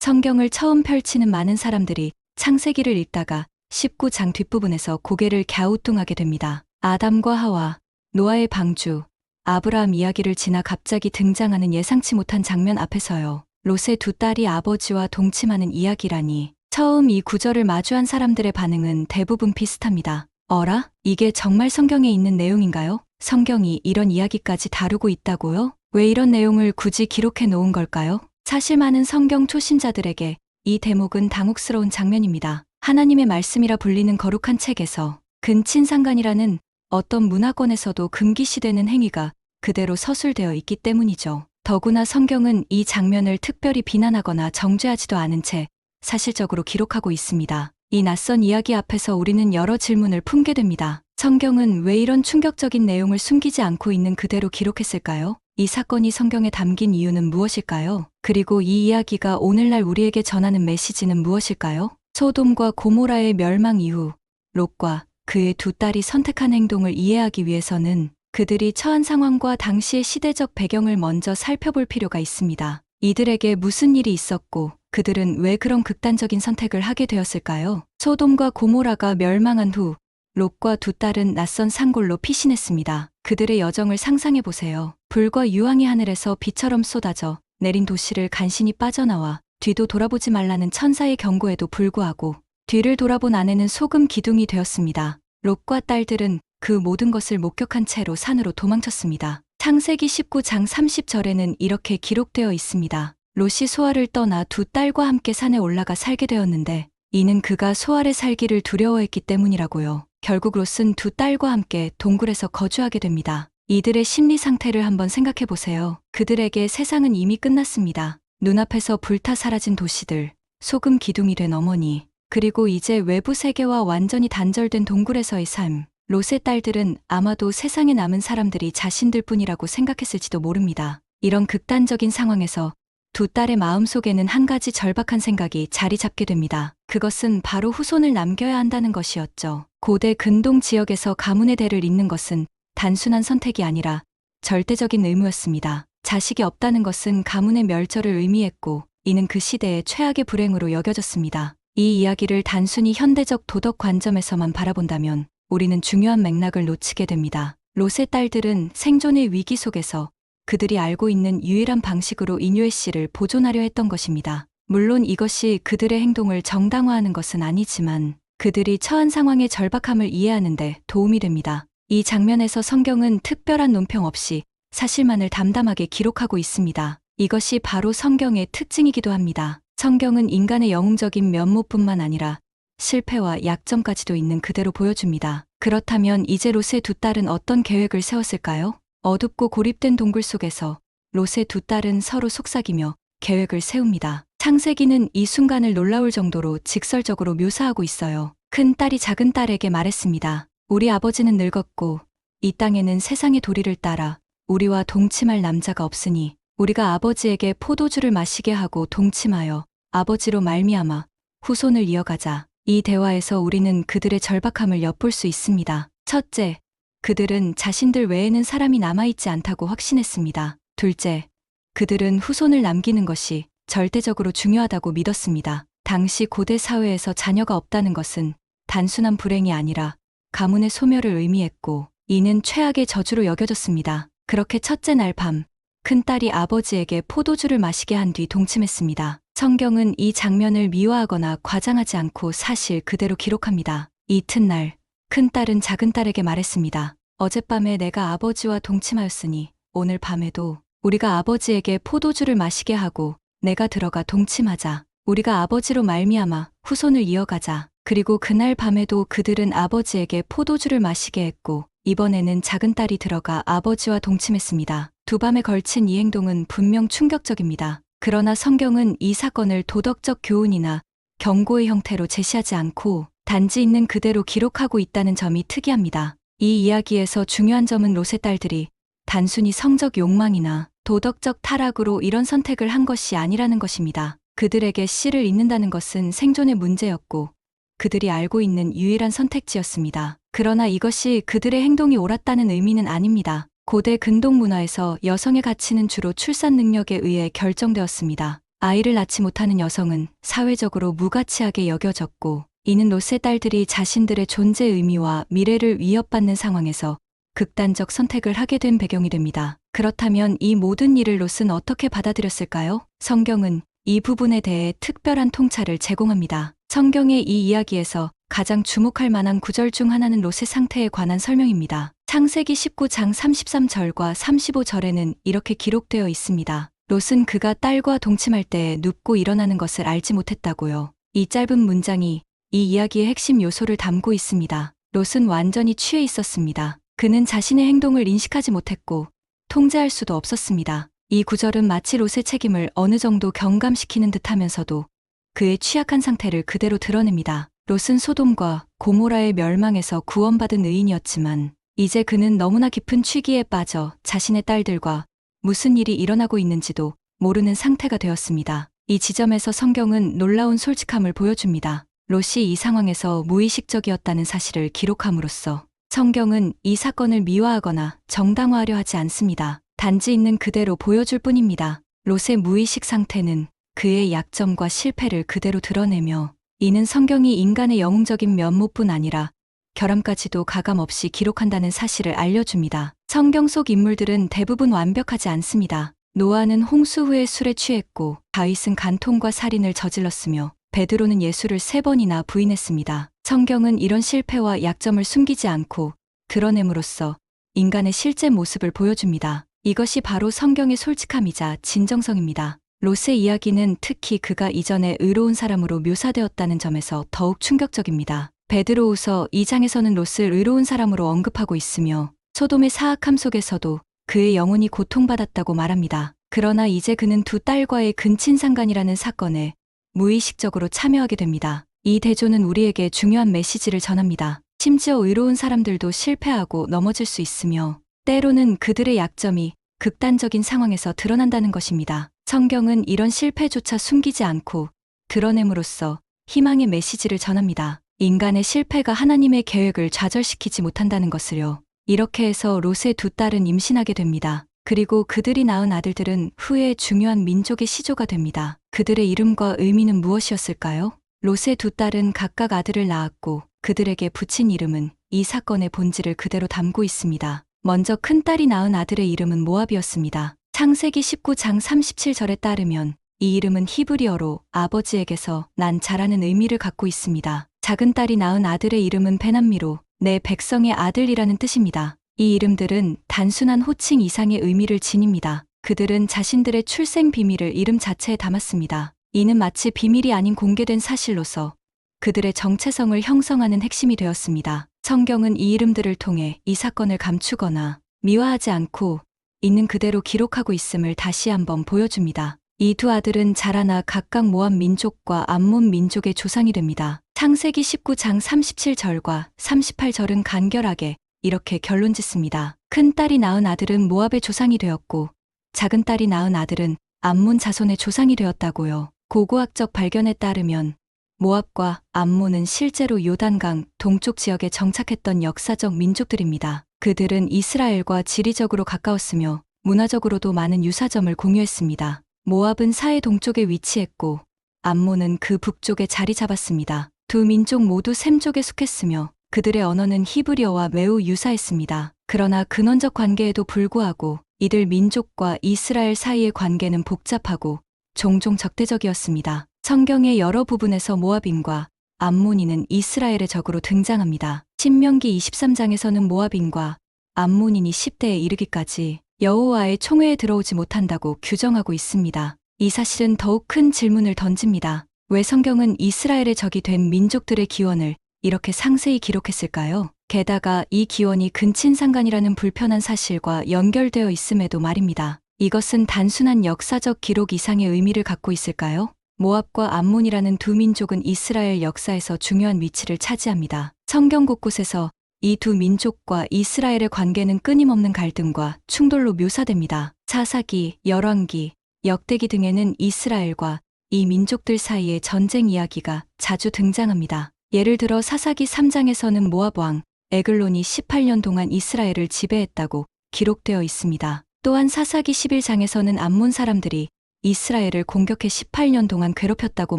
성경을 처음 펼치는 많은 사람들이 창세기를 읽다가 19장 뒷부분에서 고개를 갸우뚱하게 됩니다. 아담과 하와, 노아의 방주, 아브라함 이야기를 지나 갑자기 등장하는 예상치 못한 장면 앞에서요. 롯의 두 딸이 아버지와 동침하는 이야기라니. 처음 이 구절을 마주한 사람들의 반응은 대부분 비슷합니다. 어라? 이게 정말 성경에 있는 내용인가요? 성경이 이런 이야기까지 다루고 있다고요? 왜 이런 내용을 굳이 기록해 놓은 걸까요? 사실 많은 성경 초신자들에게 이 대목은 당혹스러운 장면입니다. 하나님의 말씀이라 불리는 거룩한 책에서 근친상간이라는 어떤 문화권에서도 금기시되는 행위가 그대로 서술되어 있기 때문이죠. 더구나 성경은 이 장면을 특별히 비난하거나 정죄하지도 않은 채 사실적으로 기록하고 있습니다. 이 낯선 이야기 앞에서 우리는 여러 질문을 품게 됩니다. 성경은 왜 이런 충격적인 내용을 숨기지 않고 있는 그대로 기록했을까요? 이 사건이 성경에 담긴 이유는 무엇일까요? 그리고 이 이야기가 오늘날 우리에게 전하는 메시지는 무엇일까요? 소돔과 고모라의 멸망 이후 롯과 그의 두 딸이 선택한 행동을 이해하기 위해서는 그들이 처한 상황과 당시의 시대적 배경을 먼저 살펴볼 필요가 있습니다. 이들에게 무슨 일이 있었고 그들은 왜 그런 극단적인 선택을 하게 되었을까요? 소돔과 고모라가 멸망한 후 롯과 두 딸은 낯선 산골로 피신했습니다. 그들의 여정을 상상해 보세요. 불과 유황이 하늘에서 비처럼 쏟아져 내린 도시를 간신히 빠져나와 뒤도 돌아보지 말라는 천사의 경고에도 불구하고 뒤를 돌아본 아내는 소금 기둥이 되었습니다. 롯과 딸들은 그 모든 것을 목격한 채로 산으로 도망쳤습니다. 창세기 19장 30절에는 이렇게 기록되어 있습니다. 롯이 소아를 떠나 두 딸과 함께 산에 올라가 살게 되었는데 이는 그가 소아를 살기를 두려워했기 때문이라고요. 결국 롯은 두 딸과 함께 동굴에서 거주하게 됩니다. 이들의 심리 상태를 한번 생각해 보세요. 그들에게 세상은 이미 끝났습니다. 눈앞에서 불타 사라진 도시들, 소금 기둥이 된 어머니, 그리고 이제 외부 세계와 완전히 단절된 동굴에서의 삶. 롯의 딸들은 아마도 세상에 남은 사람들이 자신들 뿐이라고 생각했을지도 모릅니다. 이런 극단적인 상황에서 두 딸의 마음속에는 한 가지 절박한 생각이 자리 잡게 됩니다. 그것은 바로 후손을 남겨야 한다는 것이었죠. 고대 근동 지역에서 가문의 대를 잇는 것은 단순한 선택이 아니라 절대적인 의무였습니다. 자식이 없다는 것은 가문의 멸절을 의미했고 이는 그 시대의 최악의 불행으로 여겨졌습니다. 이 이야기를 단순히 현대적 도덕 관점에서만 바라본다면 우리는 중요한 맥락을 놓치게 됩니다. 롯의 딸들은 생존의 위기 속에서 그들이 알고 있는 유일한 방식으로 이뉴의 씨를 보존하려 했던 것입니다. 물론 이것이 그들의 행동을 정당화하는 것은 아니지만 그들이 처한 상황의 절박함을 이해하는데 도움이 됩니다. 이 장면에서 성경은 특별한 논평 없이 사실만을 담담하게 기록하고 있습니다. 이것이 바로 성경의 특징이기도 합니다. 성경은 인간의 영웅적인 면모뿐만 아니라 실패와 약점까지도 있는 그대로 보여줍니다. 그렇다면 이제 롯의 두 딸은 어떤 계획을 세웠을까요? 어둡고 고립된 동굴 속에서 롯의 두 딸은 서로 속삭이며 계획을 세웁니다. 창세기는 이 순간을 놀라울 정도로 직설적으로 묘사하고 있어요. 큰 딸이 작은 딸에게 말했습니다. 우리 아버지는 늙었고 이 땅에는 세상의 도리를 따라 우리와 동침할 남자가 없으니 우리가 아버지에게 포도주를 마시게 하고 동침하여 아버지로 말미암아 후손을 이어가자. 이 대화에서 우리는 그들의 절박함을 엿볼 수 있습니다. 첫째, 그들은 자신들 외에는 사람이 남아있지 않다고 확신했습니다. 둘째, 그들은 후손을 남기는 것이 절대적으로 중요하다고 믿었습니다. 당시 고대 사회에서 자녀가 없다는 것은 단순한 불행이 아니라 가문의 소멸을 의미했고 이는 최악의 저주로 여겨졌습니다. 그렇게 첫째 날 밤, 큰딸이 아버지에게 포도주를 마시게 한 뒤 동침했습니다. 성경은 이 장면을 미화하거나 과장하지 않고 사실 그대로 기록합니다. 이튿날, 큰딸은 작은딸에게 말했습니다. 어젯밤에 내가 아버지와 동침하였으니 오늘 밤에도 우리가 아버지에게 포도주를 마시게 하고 내가 들어가 동침하자. 우리가 아버지로 말미암아 후손을 이어가자. 그리고 그날 밤에도 그들은 아버지에게 포도주를 마시게 했고 이번에는 작은 딸이 들어가 아버지와 동침했습니다. 두 밤에 걸친 이 행동은 분명 충격적입니다. 그러나 성경은 이 사건을 도덕적 교훈이나 경고의 형태로 제시하지 않고 단지 있는 그대로 기록하고 있다는 점이 특이합니다. 이 이야기에서 중요한 점은 롯의 딸들이 단순히 성적 욕망이나 도덕적 타락으로 이런 선택을 한 것이 아니라는 것입니다. 그들에게 씨를 잇는다는 것은 생존의 문제였고 그들이 알고 있는 유일한 선택지였습니다. 그러나 이것이 그들의 행동이 옳았다는 의미는 아닙니다. 고대 근동 문화에서 여성의 가치는 주로 출산 능력에 의해 결정되었습니다. 아이를 낳지 못하는 여성은 사회적으로 무가치하게 여겨졌고 이는 롯의 딸들이 자신들의 존재 의미와 미래를 위협받는 상황에서 극단적 선택을 하게 된 배경이 됩니다. 그렇다면 이 모든 일을 롯은 어떻게 받아들였을까요? 성경은 이 부분에 대해 특별한 통찰을 제공합니다. 성경의 이 이야기에서 가장 주목할 만한 구절 중 하나는 롯의 상태에 관한 설명입니다. 창세기 19장 33절과 35절에는 이렇게 기록되어 있습니다. 롯은 그가 딸과 동침할 때 눕고 일어나는 것을 알지 못했다고요. 이 짧은 문장이 이 이야기의 핵심 요소를 담고 있습니다. 롯은 완전히 취해 있었습니다. 그는 자신의 행동을 인식하지 못했고 통제할 수도 없었습니다. 이 구절은 마치 롯의 책임을 어느 정도 경감시키는 듯 하면서도 그의 취약한 상태를 그대로 드러냅니다. 롯은 소돔과 고모라의 멸망에서 구원받은 의인이었지만 이제 그는 너무나 깊은 취기에 빠져 자신의 딸들과 무슨 일이 일어나고 있는지도 모르는 상태가 되었습니다. 이 지점에서 성경은 놀라운 솔직함을 보여줍니다. 롯이 이 상황에서 무의식적이었다는 사실을 기록함으로써 성경은 이 사건을 미화하거나 정당화하려 하지 않습니다. 단지 있는 그대로 보여줄 뿐입니다. 롯의 무의식 상태는 그의 약점과 실패를 그대로 드러내며 이는 성경이 인간의 영웅적인 면모뿐 아니라 결함까지도 가감없이 기록한다는 사실을 알려줍니다. 성경 속 인물들은 대부분 완벽하지 않습니다. 노아는 홍수 후에 술에 취했고 다윗은 간통과 살인을 저질렀으며 베드로는 예수를 세 번이나 부인했습니다. 성경은 이런 실패와 약점을 숨기지 않고 드러냄으로써 인간의 실제 모습을 보여줍니다. 이것이 바로 성경의 솔직함이자 진정성입니다. 롯의 이야기는 특히 그가 이전에 의로운 사람으로 묘사되었다는 점에서 더욱 충격적입니다. 베드로우서 2장에서는 롯을 의로운 사람으로 언급하고 있으며 소돔의 사악함 속에서도 그의 영혼이 고통받았다고 말합니다. 그러나 이제 그는 두 딸과의 근친상간이라는 사건에 무의식적으로 참여하게 됩니다. 이 대조는 우리에게 중요한 메시지를 전합니다. 심지어 의로운 사람들도 실패하고 넘어질 수 있으며 때로는 그들의 약점이 극단적인 상황에서 드러난다는 것입니다. 성경은 이런 실패조차 숨기지 않고 드러냄으로써 희망의 메시지를 전합니다. 인간의 실패가 하나님의 계획을 좌절시키지 못한다는 것을요. 이렇게 해서 롯의 두 딸은 임신하게 됩니다. 그리고 그들이 낳은 아들들은 후에 중요한 민족의 시조가 됩니다. 그들의 이름과 의미는 무엇이었을까요? 롯의 두 딸은 각각 아들을 낳았고 그들에게 붙인 이름은 이 사건의 본질을 그대로 담고 있습니다. 먼저 큰 딸이 낳은 아들의 이름은 모압이었습니다. 창세기 19장 37절에 따르면 이 이름은 히브리어로 아버지에게서 난 자라는 의미를 갖고 있습니다. 작은 딸이 낳은 아들의 이름은 베남미로 내 백성의 아들이라는 뜻입니다. 이 이름들은 단순한 호칭 이상의 의미를 지닙니다. 그들은 자신들의 출생 비밀을 이름 자체에 담았습니다. 이는 마치 비밀이 아닌 공개된 사실로서 그들의 정체성을 형성하는 핵심이 되었습니다. 성경은 이 이름들을 통해 이 사건을 감추거나 미화하지 않고 있는 그대로 기록하고 있음을 다시 한번 보여줍니다. 이 두 아들은 자라나 각각 모압 민족과 암몬 민족의 조상이 됩니다. 창세기 19장 37절과 38절은 간결하게 이렇게 결론 짓습니다. 큰 딸이 낳은 아들은 모압의 조상이 되었고 작은 딸이 낳은 아들은 암몬 자손의 조상이 되었다고요. 고고학적 발견에 따르면 모압과 암몬은 실제로 요단강 동쪽 지역에 정착했던 역사적 민족들입니다. 그들은 이스라엘과 지리적으로 가까웠으며 문화적으로도 많은 유사점을 공유했습니다. 모압은 사해 동쪽에 위치했고 암몬은 그 북쪽에 자리 잡았습니다. 두 민족 모두 셈족에 속했으며 그들의 언어는 히브리어와 매우 유사했습니다. 그러나 근원적 관계에도 불구하고 이들 민족과 이스라엘 사이의 관계는 복잡하고 종종 적대적이었습니다. 성경의 여러 부분에서 모압인과 암몬인은 이스라엘의 적으로 등장합니다. 신명기 23장에서는 모압인과 암몬인이 10대에 이르기까지 여호와의 총회에 들어오지 못한다고 규정하고 있습니다. 이 사실은 더욱 큰 질문을 던집니다. 왜 성경은 이스라엘의 적이 된 민족들의 기원을 이렇게 상세히 기록했을까요? 게다가 이 기원이 근친상간이라는 불편한 사실과 연결되어 있음에도 말입니다. 이것은 단순한 역사적 기록 이상의 의미를 갖고 있을까요? 모압과 암몬이라는 두 민족은 이스라엘 역사에서 중요한 위치를 차지합니다. 성경 곳곳에서 이 두 민족과 이스라엘의 관계는 끊임없는 갈등과 충돌로 묘사됩니다. 사사기, 열왕기, 역대기 등에는 이스라엘과 이 민족들 사이의 전쟁 이야기가 자주 등장합니다. 예를 들어 사사기 3장에서는 모압 왕 에글론이 18년 동안 이스라엘을 지배했다고 기록되어 있습니다. 또한 사사기 11장에서는 암몬 사람들이 이스라엘을 공격해 18년 동안 괴롭혔다고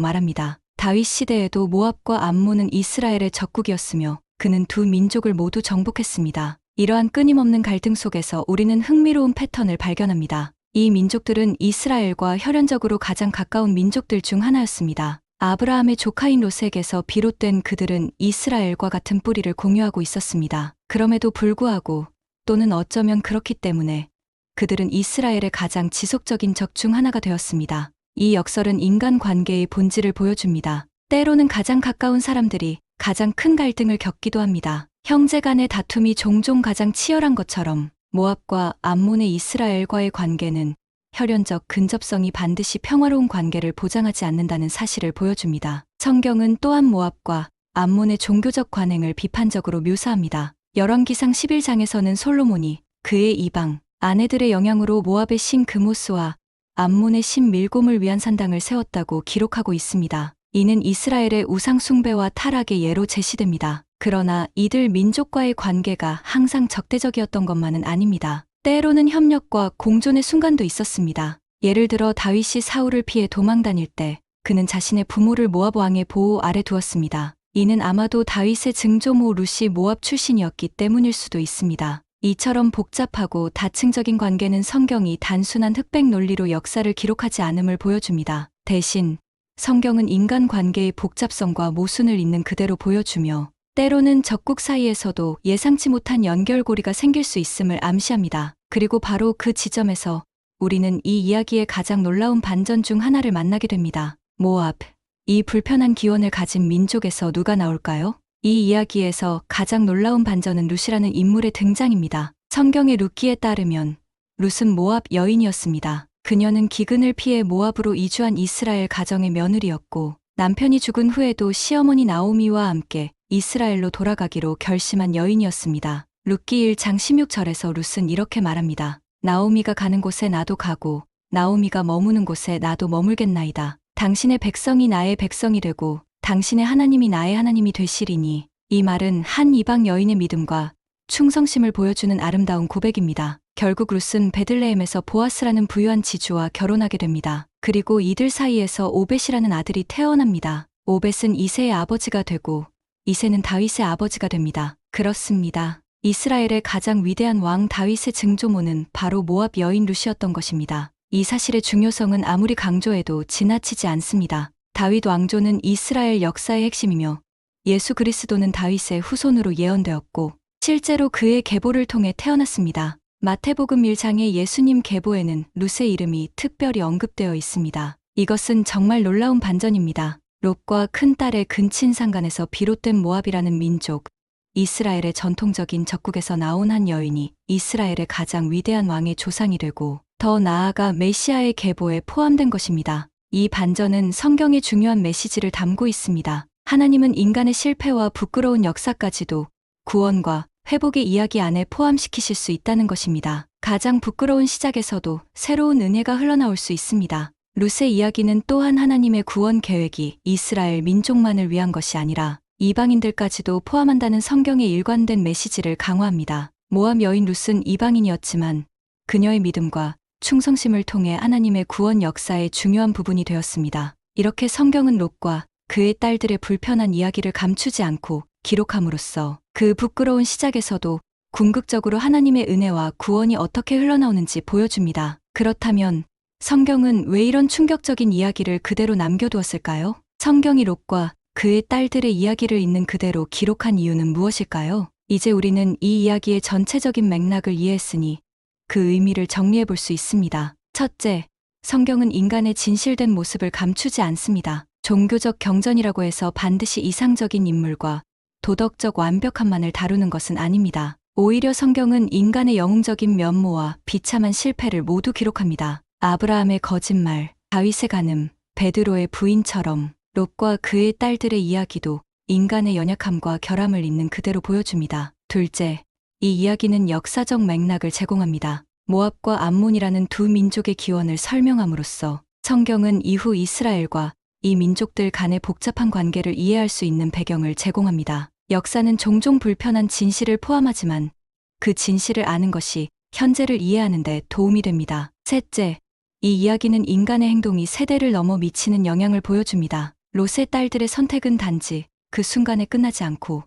말합니다. 다윗 시대에도 모압과 암몬은 이스라엘의 적국이었으며 그는 두 민족을 모두 정복했습니다. 이러한 끊임없는 갈등 속에서 우리는 흥미로운 패턴을 발견합니다. 이 민족들은 이스라엘과 혈연적으로 가장 가까운 민족들 중 하나였습니다. 아브라함의 조카인 롯에게서 비롯된 그들은 이스라엘과 같은 뿌리를 공유하고 있었습니다. 그럼에도 불구하고 또는 어쩌면 그렇기 때문에 그들은 이스라엘의 가장 지속적인 적 중 하나가 되었습니다. 이 역설은 인간 관계의 본질을 보여줍니다. 때로는 가장 가까운 사람들이 가장 큰 갈등을 겪기도 합니다. 형제 간의 다툼이 종종 가장 치열한 것처럼 모압과 암몬의 이스라엘과의 관계는 혈연적 근접성이 반드시 평화로운 관계를 보장하지 않는다는 사실을 보여줍니다. 성경은 또한 모압과 암몬의 종교적 관행을 비판적으로 묘사합니다. 열왕기상 11장에서는 솔로몬이 그의 이방 아내들의 영향으로 모압의 신 그모스와 암몬의 신 밀곰을 위한 산당을 세웠다고 기록하고 있습니다. 이는 이스라엘의 우상 숭배와 타락의 예로 제시됩니다. 그러나 이들 민족과의 관계가 항상 적대적이었던 것만은 아닙니다. 때로는 협력과 공존의 순간도 있었습니다. 예를 들어 다윗이 사울을 피해 도망 다닐 때 그는 자신의 부모를 모압 왕의 보호 아래 두었습니다. 이는 아마도 다윗의 증조모 룻이 모압 출신이었기 때문일 수도 있습니다. 이처럼 복잡하고 다층적인 관계는 성경이 단순한 흑백 논리로 역사를 기록하지 않음을 보여줍니다. 대신 성경은 인간 관계의 복잡성과 모순을 있는 그대로 보여주며 때로는 적국 사이에서도 예상치 못한 연결고리가 생길 수 있음을 암시합니다. 그리고 바로 그 지점에서 우리는 이 이야기의 가장 놀라운 반전 중 하나를 만나게 됩니다. 모압. 이 불편한 기원을 가진 민족에서 누가 나올까요? 이 이야기에서 가장 놀라운 반전은 룻이라는 인물의 등장입니다. 성경의 룻기에 따르면 룻은 모압 여인이었습니다. 그녀는 기근을 피해 모압으로 이주한 이스라엘 가정의 며느리였고 남편이 죽은 후에도 시어머니 나오미와 함께 이스라엘로 돌아가기로 결심한 여인이었습니다. 룻기 1장 16절에서 룻은 이렇게 말합니다. 나오미가 가는 곳에 나도 가고 나오미가 머무는 곳에 나도 머물겠나이다. 당신의 백성이 나의 백성이 되고 당신의 하나님이 나의 하나님이 되시리니 이 말은 한 이방 여인의 믿음과 충성심을 보여주는 아름다운 고백입니다. 결국 룻은 베들레헴에서 보아스라는 부유한 지주와 결혼하게 됩니다. 그리고 이들 사이에서 오벳이라는 아들이 태어납니다. 오벳은 이세의 아버지가 되고 이세는 다윗의 아버지가 됩니다. 그렇습니다. 이스라엘의 가장 위대한 왕 다윗의 증조모는 바로 모압 여인 룻이었던 것입니다. 이 사실의 중요성은 아무리 강조해도 지나치지 않습니다. 다윗 왕조는 이스라엘 역사의 핵심이며 예수 그리스도는 다윗의 후손으로 예언되었고 실제로 그의 계보를 통해 태어났습니다. 마태복음 1장의 예수님 계보에는 룻의 이름이 특별히 언급되어 있습니다. 이것은 정말 놀라운 반전입니다. 롯과 큰딸의 근친 상간에서 비롯된 모압이라는 민족, 이스라엘의 전통적인 적국에서 나온 한 여인이 이스라엘의 가장 위대한 왕의 조상이 되고 더 나아가 메시아의 계보에 포함된 것입니다. 이 반전은 성경의 중요한 메시지를 담고 있습니다. 하나님은 인간의 실패와 부끄러운 역사까지도 구원과 회복의 이야기 안에 포함시키실 수 있다는 것입니다. 가장 부끄러운 시작에서도 새로운 은혜가 흘러나올 수 있습니다. 룻의 이야기는 또한 하나님의 구원 계획이 이스라엘 민족만을 위한 것이 아니라 이방인들까지도 포함한다는 성경의 일관된 메시지를 강화합니다. 모함 여인 룻은 이방인이었지만 그녀의 믿음과 충성심을 통해 하나님의 구원 역사의 중요한 부분이 되었습니다. 이렇게 성경은 롯과 그의 딸들의 불편한 이야기를 감추지 않고 기록함으로써 그 부끄러운 시작에서도 궁극적으로 하나님의 은혜와 구원이 어떻게 흘러나오는지 보여줍니다. 그렇다면 성경은 왜 이런 충격적인 이야기를 그대로 남겨두었을까요? 성경이 롯과 그의 딸들의 이야기를 있는 그대로 기록한 이유는 무엇일까요? 이제 우리는 이 이야기의 전체적인 맥락을 이해했으니 그 의미를 정리해 볼 수 있습니다. 첫째, 성경은 인간의 진실된 모습을 감추지 않습니다. 종교적 경전이라고 해서 반드시 이상적인 인물과 도덕적 완벽함만을 다루는 것은 아닙니다. 오히려 성경은 인간의 영웅적인 면모와 비참한 실패를 모두 기록합니다. 아브라함의 거짓말, 다윗의 간음, 베드로의 부인처럼 롯과 그의 딸들의 이야기도 인간의 연약함과 결함을 있는 그대로 보여줍니다. 둘째, 이 이야기는 역사적 맥락을 제공합니다. 모압과 암몬이라는 두 민족의 기원을 설명함으로써 성경은 이후 이스라엘과 이 민족들 간의 복잡한 관계를 이해할 수 있는 배경을 제공합니다. 역사는 종종 불편한 진실을 포함하지만 그 진실을 아는 것이 현재를 이해하는 데 도움이 됩니다. 셋째, 이 이야기는 인간의 행동이 세대를 넘어 미치는 영향을 보여줍니다. 롯의 딸들의 선택은 단지 그 순간에 끝나지 않고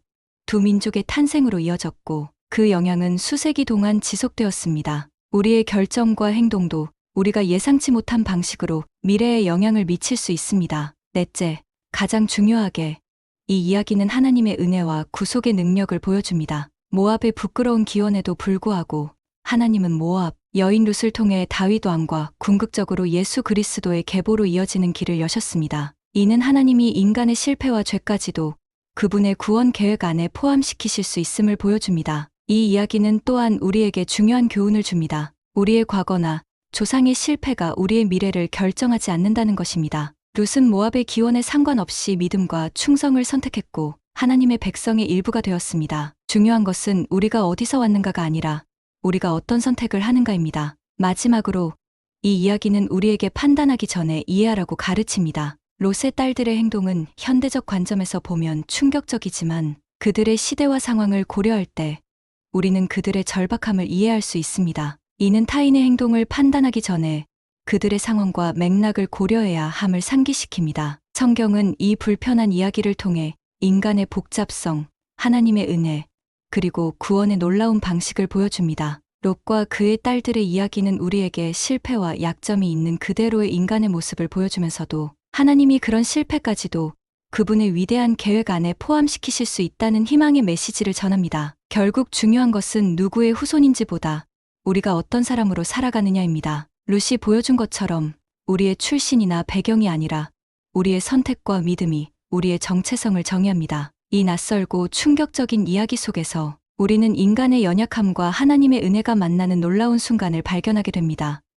두 민족의 탄생으로 이어졌고 그 영향은 수세기 동안 지속되었습니다. 우리의 결정과 행동도 우리가 예상치 못한 방식으로 미래에 영향을 미칠 수 있습니다. 넷째, 가장 중요하게 이 이야기는 하나님의 은혜와 구속의 능력을 보여줍니다. 모압의 부끄러운 기원에도 불구하고 하나님은 모압 여인 룻을 통해 다윗 왕과 궁극적으로 예수 그리스도의 계보로 이어지는 길을 여셨습니다. 이는 하나님이 인간의 실패와 죄까지도 그분의 구원 계획 안에 포함시키실 수 있음을 보여줍니다. 이 이야기는 또한 우리에게 중요한 교훈을 줍니다. 우리의 과거나 조상의 실패가 우리의 미래를 결정하지 않는다는 것입니다. 룻은 모압의 기원에 상관없이 믿음과 충성을 선택했고 하나님의 백성의 일부가 되었습니다. 중요한 것은 우리가 어디서 왔는가가 아니라 우리가 어떤 선택을 하는가입니다. 마지막으로 이 이야기는 우리에게 판단하기 전에 이해하라고 가르칩니다. 롯의 딸들의 행동은 현대적 관점에서 보면 충격적이지만 그들의 시대와 상황을 고려할 때 우리는 그들의 절박함을 이해할 수 있습니다. 이는 타인의 행동을 판단하기 전에 그들의 상황과 맥락을 고려해야 함을 상기시킵니다. 성경은 이 불편한 이야기를 통해 인간의 복잡성, 하나님의 은혜, 그리고 구원의 놀라운 방식을 보여줍니다. 롯과 그의 딸들의 이야기는 우리에게 실패와 약점이 있는 그대로의 인간의 모습을 보여주면서도 하나님이 그런 실패까지도 그분의 위대한 계획 안에 포함시키실 수 있다는 희망의 메시지를 전합니다. 결국 중요한 것은 누구의 후손인지보다 우리가 어떤 사람으로 살아가느냐입니다. 루시 보여준 것처럼 우리의 출신이나 배경이 아니라 우리의 선택과 믿음이 우리의 정체성을 정의합니다. 이 낯설고 충격적인 이야기 속에서 우리는 인간의 연약함과 하나님의 은혜가 만나는 놀라운 순간을 발견하게 됩니다.